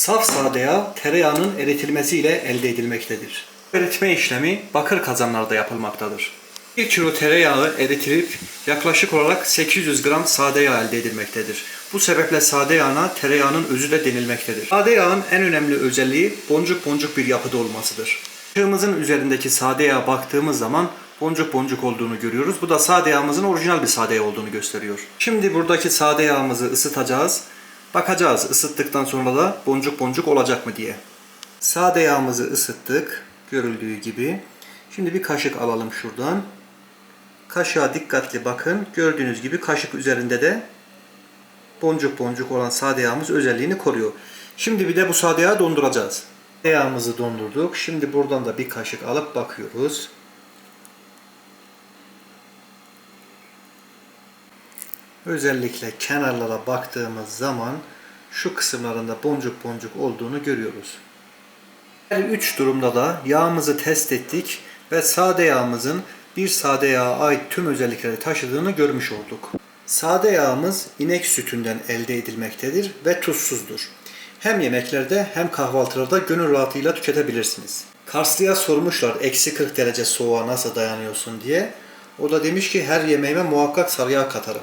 Saf sade yağ tereyağının eritilmesiyle elde edilmektedir. Eritme işlemi bakır kazanlarda yapılmaktadır. 1 kilo tereyağı eritilip yaklaşık olarak 800 gram sade yağ elde edilmektedir. Bu sebeple sade yağına tereyağının özü de denilmektedir. Sade yağın en önemli özelliği boncuk boncuk bir yapıda olmasıdır. Işığımızın üzerindeki sade yağa baktığımız zaman boncuk boncuk olduğunu görüyoruz. Bu da sade yağımızın orijinal bir sade yağ olduğunu gösteriyor. Şimdi buradaki sade yağımızı ısıtacağız. Bakacağız ısıttıktan sonra da boncuk boncuk olacak mı diye. Sade yağımızı ısıttık. Görüldüğü gibi. Şimdi bir kaşık alalım şuradan. Kaşığa dikkatli bakın. Gördüğünüz gibi kaşık üzerinde de boncuk boncuk olan sade yağımız özelliğini koruyor. Şimdi bir de bu sade yağı donduracağız. Yağımızı dondurduk. Şimdi buradan da bir kaşık alıp bakıyoruz. Özellikle kenarlara baktığımız zaman şu kısımlarında boncuk boncuk olduğunu görüyoruz. Her üç durumda da yağımızı test ettik ve sade yağımızın bir sade yağa ait tüm özellikleri taşıdığını görmüş olduk. Sade yağımız inek sütünden elde edilmektedir ve tuzsuzdur. Hem yemeklerde hem kahvaltılarda gönül rahatıyla tüketebilirsiniz. Karslı'ya sormuşlar eksi 40 derece soğuğa nasıl dayanıyorsun diye. O da demiş ki her yemeğime muhakkak sarı yağ katarım.